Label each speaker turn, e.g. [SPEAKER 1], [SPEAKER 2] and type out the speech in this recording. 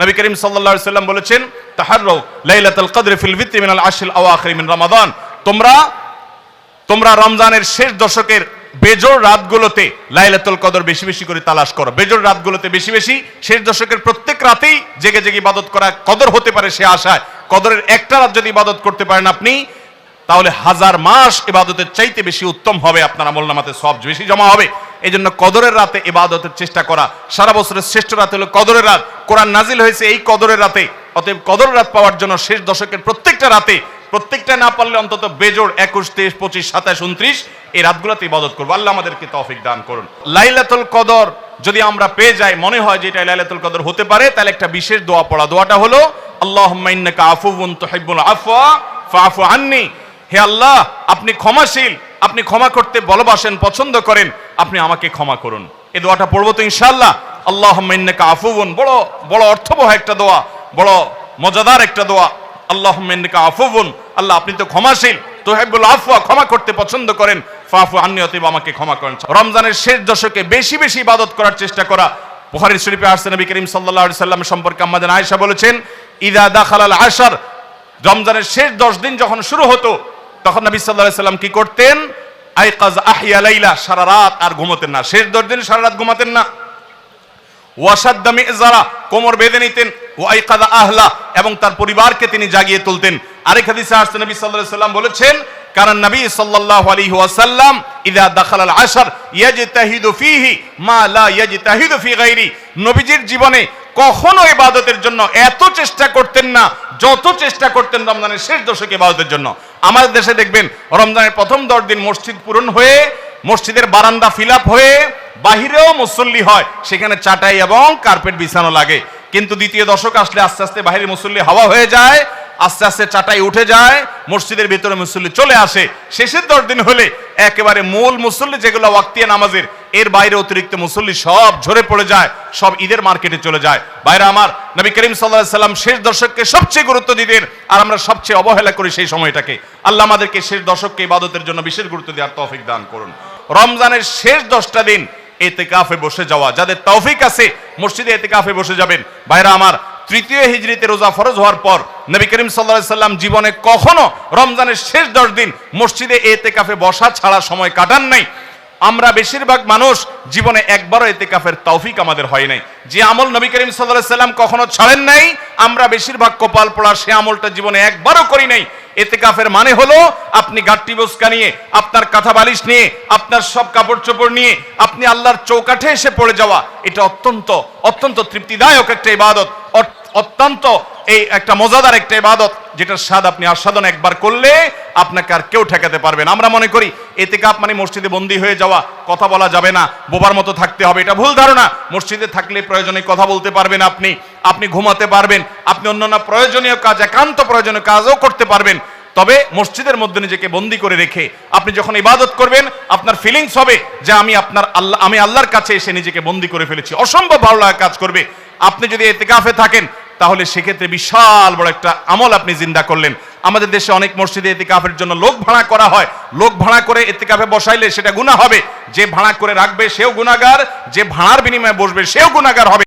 [SPEAKER 1] নবী করিম আলাইহি সাল্লাম বলেছেন তাহাররাউ লাইলাতুল কদর ফিল ভিত্রি মিনাল আশিল আওয়াখির মিন রমাদান। তোমরা তোমরা রমজানের শেষ দশকের বেজোর রাতগুলোতে লাইলাতুল কদর বেশি বেশি করে তালাশ করো। বেজোর রাতগুলোতে বেশি বেশি শেষ দশকের প্রত্যেক রাতেই জেগে জেগে ইবাদত করা কদর হতে পারে সে আশায়। কদরের একটা রাত যদি ইবাদত করতে পারেন আপনি, তাহলে হাজার মাস ইবাদতের চাইতে বেশি উত্তম হবে আপনার আমল নামাতে সব বেশি জমা হবে। এই জন্য কদরের রাতে ইবাদতের চেষ্টা করা। সারা বছরের শ্রেষ্ঠ রাত হলো কদরের রাত। কোরআন নাজিল হয়েছে এই কদরের রাতে। অতএব কদর রাত পাওয়ার জন্য শেষ দশকের প্রত্যেকটা রাতে, প্রত্যেকটা না পারলে অন্তত বেজোর একুশ, তেইশ, পঁচিশ, সাতাশ, উনত্রিশ এই রাতগুলোতে ইবাদত করব। আল্লাহ আমাদেরকে তৌফিক দান করুন। লাইলাতুল কদর যদি আমরা পেয়ে যাই, মনে হয় যে এটা লাইলাতুল কদর হতে পারে, তাহলে একটা বিশেষ দোয়া পড়া। দোয়াটা হলো, আল্লাহুম্মা ইন্নাকা আফুউন তুহিব্বুল আফওয়া আন্নি। হে আল্লাহ, আপনি ক্ষমাশীল আপনি ক্ষমা করতে ভালোবাসেন, পছন্দ করেন, আপনি আমাকে ক্ষমা করুন। এই দোয়াটা পড়ব তো ইনশাআল্লাহ। আল্লাহুম্মা ইন্নাকা আফুউন, বড় বড় অর্থবহ একটা দোয়া, বড় মজাদার একটা দোয়া। আল্লাহ আফুবুন আল্লাহ আপনি তো ক্ষমাশীল। তোহেবুল আফওয়া, ক্ষমা করতে পছন্দ করেন। ফাফু আন্নি অতএব আমাকে ক্ষমা করেন। রমজানের শেষ দশকে বেশি বেশি ইবাদত করার চেষ্টা করা। বুখারী শরীফে আসছে নবী করিম সাল্লাল্লাহু আলাইহি সাল্লাম সম্পর্কে আমাদের আয়েশা বলেছেন, ইদা দাখালাল আশার। রমজানের শেষ দশ দিন যখন শুরু হতো তখন নবী আলাইহি সাল্লাম কি করতেন? আইকাজ আহিয়া লাইলা, সারা রাত আর ঘুমোতেন না। শেষ দশ দিন সারা রাত ঘুমাতেন না। ওয়াসাদ্দামি যারা কোমর বেঁধে নিতেন। ওয়াইকাদা আহলা, এবং তার পরিবারকে তিনি জাগিয়ে তুলতেন। আরেক হাদিসে আসছে, নবী আলাইহি সাল্লাম বলেছেন কারণ নবী সাল্লাল্লাহু আলাইহি ওয়াসাল্লাম ইদা দাখাল আল আশর ইয়াজতাহিদু ফীহি মা লা ইয়াজতাহিদু ফি গায়রি। নবীজির জীবনে কখনো ইবাদতের জন্য এত চেষ্টা করতেন না, যত চেষ্টা করতেন রমজানের শেষ দশক ইবাদতের জন্য। আমাদের দেশে দেখবেন, রমজানের প্রথম দশ দিন মসজিদ পূরণ হয়ে, মসজিদের বারান্দা ফিল হয়ে, বাহিরেও মুসল্লি হয়, সেখানে চাটাই এবং কার্পেট বিছানো লাগে। কিন্তু দ্বিতীয় দশক আসলে আস্তে আস্তে বাহিরে মুসল্লি হাওয়া হয়ে যায় আস্তে আস্তে চাটাই উঠে যায়, মসজিদের ভিতরে মুসল্লি চলে আসে। শেষের দশ দিন হলে একেবারে মূল মুসল্লি যেগুলো ওয়াক্তিয়া নামাজের, এর বাইরে অতিরিক্ত মুসল্লি সব ঝরে পড়ে যায়, সব ঈদের মার্কেটে চলে যায়। বাইরে আমার, নবী করিম সাল্লাহ সাল্লাম শেষ দশককে সবচেয়ে গুরুত্ব দিতেন, আর আমরা সবচেয়ে অবহেলা করি সেই সময়টাকে। আল্লাহ আমাদেরকে শেষ দশককে ইবাদতের জন্য বিশেষ গুরুত্ব দেওয়ার তৌফিক দান করুন। রমজানের শেষ দশটা দিন এতে কাফে বসে যাওয়া, যাদের তৌফিক আছে, মসজিদে এতে কাফে বসে যাবেন। বাইরা আমার তৃতীয় হিজড়িতে রোজা ফরজ হওয়ার পর নবী করিম সাল্লা সাল্লাম জীবনে কখনো রমজানের শেষ দশ দিন মসজিদে এতে কাফে বসা ছাড়া সময় কাটান নাই। আমরা বেশিরভাগ মানুষ জীবনে একবারও এতে কাফের তৌফিক আমাদের হয় নাই। যে আমল নবী করিম সাল্লাহ সাল্লাম কখনো ছাড়েন নাই, আমরা বেশিরভাগ কপাল পড়া সে আমলটা জীবনে একবারও করি নাই। এতে কাফের মানে হলো, আপনি গাট্টি বস্কা নিয়ে, আপনার কাঁথা বালিশ নিয়ে, আপনার সব কাপড় চোপড় নিয়ে, আপনি আল্লাহর চৌকাঠে এসে পড়ে যাওয়া, এটা অত্যন্ত অত্যন্ত তৃপ্তিদায়ক একটা ইবাদত অত্যন্ত এই একটা মজাদার একটা ইবাদত, যেটার স্বাদ আপনি আস্বাদন একবার করলে আপনাকে আর কেউ ঠেকাতে পারবেন আমরা মনে করি এতে কাপ মানে মসজিদে বন্দী হয়ে যাওয়া, কথা বলা যাবে না, বোবার মতো থাকতে হবে, এটা ভুল ধারণা। মসজিদে থাকলে প্রয়োজনে কথা বলতে পারবেন আপনি আপনি ঘুমাতে পারবেন আপনি অন্যান্য প্রয়োজনীয় কাজ, একান্ত প্রয়োজনীয় কাজও করতে পারবেন। তবে মসজিদের মধ্যে নিজেকে বন্দি করে রেখে আপনি যখন ইবাদত করবেন, আপনার ফিলিংস হবে যে আমি আপনার আল্লাহ, আমি আল্লাহর কাছে এসে নিজেকে বন্দি করে ফেলেছি। অসম্ভব ভালো লাগা কাজ করবে। আপনি যদি এতেকাফে থাকেন, তাহলে সেক্ষেত্রে বিশাল বড় একটা আমল আপনি জিন্দা করলেন। আমাদের দেশে অনেক মসজিদে এতেকাফের জন্য লোক ভাড়া করা হয়। লোক ভাড়া করে এতেকাফে বসাইলে সেটা গুণা হবে। যে ভাড়া করে রাখবে সেও গুণাগার যে ভাড়ার বিনিময়ে বসবে সেও গুণাগার হবে।